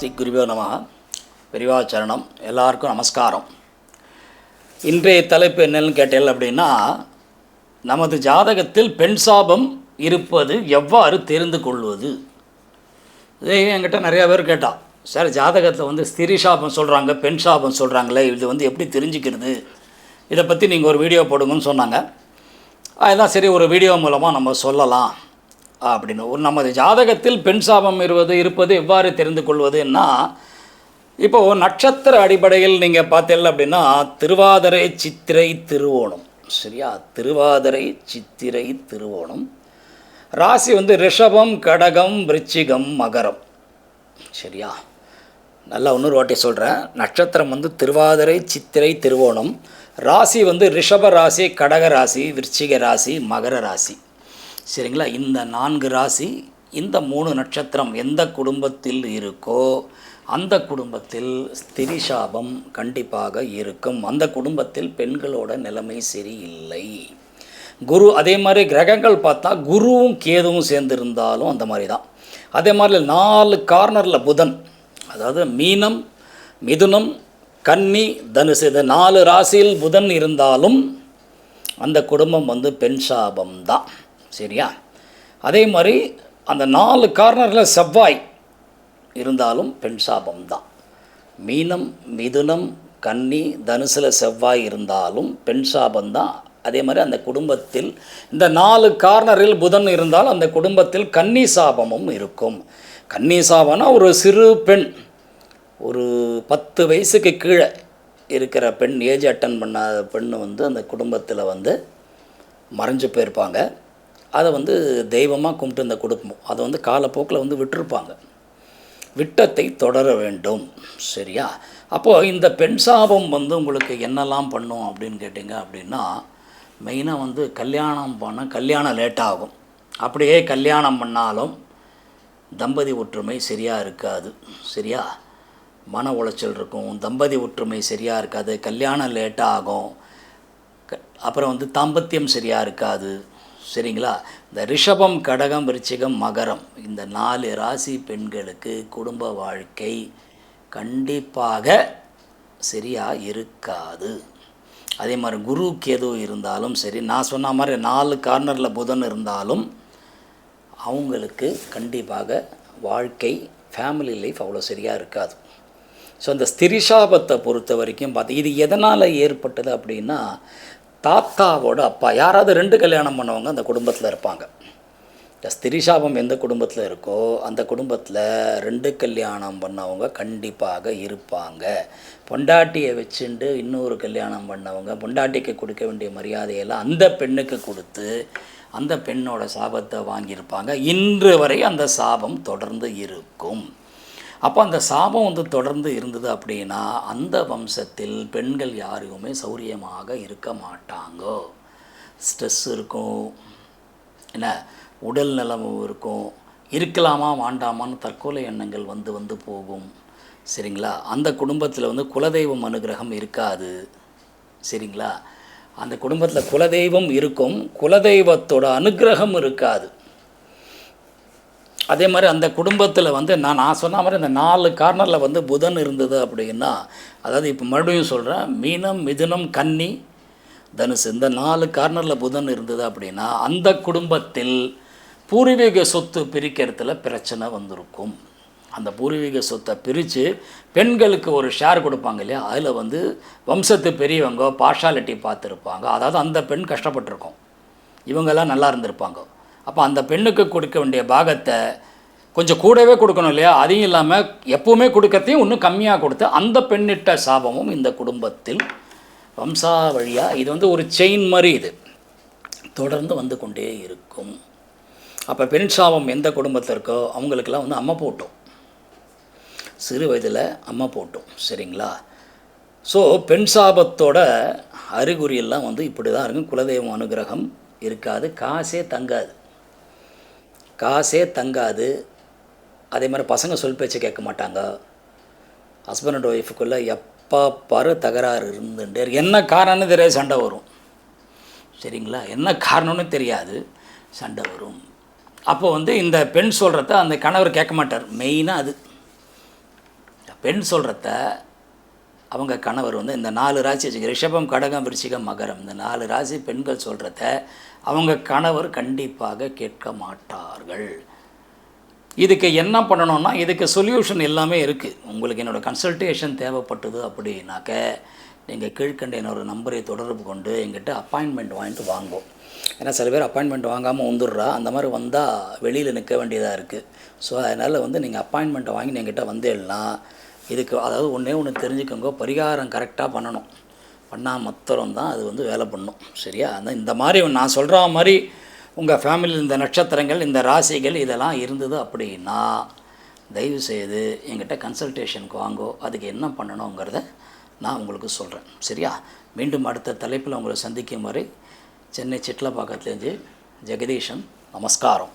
ஸ்ரீ குருவே நம விரிவாச்சரணம் எல்லாருக்கும் நமஸ்காரம். இன்றைய தலைப்பு என்னன்னு கேட்டேன் அப்படின்னா நமது ஜாதகத்தில் பெண் சாபம் இருப்பது எவ்வாறு தெரிந்து கொள்வது? இதே என்கிட்ட நிறையா பேர் கேட்டால் சார் ஜாதகத்தில் வந்து ஸ்திரி சாபம் சொல்கிறாங்க பெண் சாபம் சொல்கிறாங்களே இது வந்து எப்படி தெரிஞ்சுக்கிறது? இதை பற்றி நீங்கள் ஒரு வீடியோ போடுங்கன்னு சொன்னாங்க. அதுதான் சரி ஒரு வீடியோ மூலமாக நம்ம சொல்லலாம். அப்படின்னு. ஒரு நமது ஜாதகத்தில் பெண் சாபம் இருவது இருப்பது எவ்வாறு தெரிந்து கொள்வதுன்னா இப்போது நட்சத்திர அடிப்படையில் நீங்கள் பார்த்தீங்க அப்படின்னா திருவாதிரை சித்திரை திருவோணம். சரியா? திருவாதிரை சித்திரை திருவோணம். ராசி வந்து ரிஷபம் கடகம் விருச்சிகம் மகரம். சரியா? நல்லா இன்னொரு வாட்டி சொல்கிறேன் நட்சத்திரம் வந்து திருவாதிரை சித்திரை திருவோணம். ராசி வந்து ரிஷப ராசி கடக ராசி விருச்சிக ராசி மகர ராசி. சரிங்களா? இந்த நான்கு ராசி இந்த மூணு நட்சத்திரம் எந்த குடும்பத்தில் இருக்கோ அந்த குடும்பத்தில் ஸ்திரி சாபம் கண்டிப்பாக இருக்கும். அந்த குடும்பத்தில் பெண்களோட நிலைமை சரியில்லை. குரு அதே மாதிரி கிரகங்கள் பார்த்தா குருவும் கேதுவும் சேர்ந்திருந்தாலும் அந்த மாதிரி தான் அதே மாதிரி நாலு கார்னரில் புதன் அதாவது மீனம் மிதுனம் கன்னி தனுசு இது நாலு ராசியில் புதன் இருந்தாலும் அந்த குடும்பம் வந்து பெண் சாபம் தான் சரியா? அதே மாதிரி அந்த நாலு கார்னரில் செவ்வாய் இருந்தாலும் பெண் சாபம் தான் மீனம் மிதுனம் கன்னி தனுசில் செவ்வாய் இருந்தாலும் பெண் சாபம் தான் அதே மாதிரி அந்த குடும்பத்தில் இந்த நாலு கார்னரில் புதன் இருந்தால் அந்த குடும்பத்தில் கன்னி சாபமும் இருக்கும். கன்னி சாபம்னா ஒரு சிறு பெண் ஒரு பத்து வயசுக்கு கீழே இருக்கிற பெண் ஏஜ் அட்டன் பண்ணாத பெண் வந்து அந்த குடும்பத்தில் வந்து மறைஞ்சு போயிருப்பாங்க. அதை வந்து தெய்வமாக கும்பிட்டு இந்த குடும்பம். அதை வந்து காலப்போக்கில் வந்து விட்டுருப்பாங்க. விட்டத்தை தொடர வேண்டும். சரியா? அப்போது இந்த பெண் சாபம் வந்து உங்களுக்கு என்னெல்லாம் பண்ணும் அப்படின்னு கேட்டிங்க அப்படின்னா மெயினாக வந்து கல்யாணம் பண்ண கல்யாணம் லேட் ஆகும். அப்படியே கல்யாணம் பண்ணாலும் தம்பதி ஒற்றுமை சரியாக இருக்காது. சரியா? மன உளைச்சல் இருக்கும். தம்பதி ஒற்றுமை சரியாக இருக்காது. கல்யாணம் லேட்டாக ஆகும். க- அப்புறம் வந்து தாம்பத்தியம் சரியாக இருக்காது. சரிங்களா? இந்த ரிஷபம் கடகம் விருச்சிகம் மகரம் இந்த நாலு ராசி பெண்களுக்கு குடும்ப வாழ்க்கை கண்டிப்பாக சரியாக இருக்காது. அதே மாதிரி குரு கேது இருந்தாலும் சரி நான் சொன்ன மாதிரி நாலு கார்னரில் புதன் இருந்தாலும் அவங்களுக்கு கண்டிப்பாக வாழ்க்கை ஃபேமிலி லைஃப் அவ்வளோ சரியாக இருக்காது. ஸோ அந்த ஸ்திரிஷாபத்தை பொறுத்த வரைக்கும் பார்த்து இது எதனால் ஏற்பட்டது அப்படின்னா தாத்தாவோட அப்பா யாராவது ரெண்டு கல்யாணம் பண்ணவங்க அந்த குடும்பத்தில் இருப்பாங்க. இந்த ஸ்திரிசாபம் எந்த குடும்பத்தில் இருக்கோ அந்த குடும்பத்தில் ரெண்டு கல்யாணம் பண்ணவங்க கண்டிப்பாக இருப்பாங்க. பொண்டாட்டியை வச்சுண்டு இன்னொரு கல்யாணம் பண்ணவங்க பொண்டாட்டிக்கு கொடுக்க வேண்டிய மரியாதையெல்லாம் அந்த பெண்ணுக்கு கொடுத்து அந்த பெண்ணோட சாபத்தை வாங்கியிருப்பாங்க. இன்று வரை அந்த சாபம் தொடர்ந்து இருக்கும். அப்போ அந்த சாபம் வந்து தொடர்ந்து இருந்தது அப்படின்னா அந்த வம்சத்தில் பெண்கள் யாரையுமே சௌரியமாக இருக்க மாட்டாங்கோ. ஸ்ட்ரெஸ் இருக்கும். என்ன? உடல் நலமும் இருக்கும். இருக்கலாமா வேண்டாமான்னு தற்கொலை எண்ணங்கள் வந்து வந்து போகும். சரிங்களா? அந்த குடும்பத்தில் வந்து குலதெய்வம் அனுகிரகம் இருக்காது. சரிங்களா? அந்த குடும்பத்தில் குலதெய்வம் இருக்கும். குலதெய்வத்தோட அனுகிரகம் இருக்காது. அதே மாதிரி அந்த குடும்பத்தில் வந்து நான் நான் சொன்ன மாதிரி இந்த நாலு கார்னரில் வந்து புதன் இருந்தது அப்படின்னா அதாவது இப்போ மறுபடியும் சொல்கிறேன் மீனம் மிதுனம் கன்னி தனுசு இந்த நாலு கார்னரில் புதன் இருந்தது அப்படின்னா அந்த குடும்பத்தில் பூர்வீக சொத்து பிரிக்கிறதுல பிரச்சனை வந்திருக்கும். அந்த பூர்வீக சொத்தை பிரித்து பெண்களுக்கு ஒரு ஷேர் கொடுப்பாங்க இல்லையா? அதில் வந்து வம்சத்து பெரியவங்க பார்ஷாலிட்டி பார்த்துருப்பாங்க. அதாவது அந்த பெண் கஷ்டப்பட்டிருக்கும். இவங்கெல்லாம் நல்லா இருந்திருப்பாங்க. அப்போ அந்த பெண்ணுக்கு கொடுக்க வேண்டிய பாகத்தை கொஞ்சம் கூடவே கொடுக்கணும் இல்லையா? அதையும் இல்லாமல் எப்பவுமே கொடுக்கறதையும் இன்னும் கம்மியாக கொடுத்து அந்த பெண்ணிட்ட சாபமும் இந்த குடும்பத்தில் வம்சா வழியாக இது வந்து ஒரு செயின் மாதிரி இது. தொடர்ந்து வந்து கொண்டே இருக்கும். அப்போ பெண் சாபம் எந்த குடும்பத்தில் இருக்கோ அவங்களுக்கெல்லாம் வந்து அம்மா போட்டோம். சிறு வயதில் அம்மா போட்டோம். சரிங்களா? ஸோ பெண் சாபத்தோட அறிகுறியெல்லாம் வந்து இப்படி தான் இருக்கும் குலதெய்வம் அனுகிரகம் இருக்காது. காசே தங்காது. காசே தங்காது. அதே மாதிரி பசங்க சொல் பேச்சு கேட்க மாட்டாங்க. ஹஸ்பண்ட் அண்ட் ஒய்ஃபுக்குள்ளே எப்போ பாரு தகராறு இருந்துட்டே என்ன காரணம்னு தெரியாது சண்டை வரும். சரிங்களா? என்ன காரணம்னு தெரியாது சண்டை வரும். அப்போ வந்து இந்த பெண் சொல்கிறத அந்த கணவர் கேட்க மாட்டார். மெயினாக அது. பெண் சொல்கிறத அவங்க கணவர் வந்து இந்த நாலு ராசி வச்சுக்க ரிஷபம் கடகம் விருச்சிகம் மகரம். இந்த நாலு ராசி பெண்கள் சொல்கிறத அவங்க கணவர் கண்டிப்பாக கேட்க மாட்டார்கள். இதுக்கு என்ன பண்ணணும்னா இதுக்கு சொல்யூஷன் எல்லாமே இருக்குது உங்களுக்கு என்னோடய கன்சல்டேஷன் தேவைப்பட்டது அப்படின்னாக்க நீங்கள் கீழ்கண்ட என்னோட நம்பரை தொடர்பு கொண்டு எங்கிட்ட அப்பாயின்மெண்ட் வாங்கிட்டு வாங்குவோம் ஏன்னா சில பேர் அப்பாயின்மெண்ட் வாங்காமல் வந்துடுறா அந்த மாதிரி வந்தால் வெளியில் நிற்க வேண்டியதாக இருக்குது ஸோ அதனால் வந்து நீங்கள் அப்பாயின்மெண்ட்டை வாங்கி எங்கிட்ட வந்தேன்னா இதுக்கு அதாவது ஒன்றே ஒன்று தெரிஞ்சுக்கோங்க பரிகாரம் கரெக்டாக பண்ணணும். பண்ணால் மாத்திரம் தான் அது வந்து வேலை பண்ணும். சரியா? அந்த இந்த மாதிரி நான் சொல்கிற மாதிரி உங்கள் ஃபேமிலியில் இந்த நட்சத்திரங்கள் இந்த ராசிகள் இதெல்லாம் இருந்தது அப்படின்னா தயவு செய்து என்கிட்ட கன்சல்டேஷனுக்கு வாங்கோ. அதுக்கு என்ன பண்ணணுங்கிறத நான் உங்களுக்கு சொல்கிறேன் சரியா? மீண்டும் அடுத்த தலைப்பில் உங்களை சந்திக்கும் வரை சென்னை சிட்லப்பாக்கத்துலேருந்து ஜெகதீஷன் நமஸ்காரம்.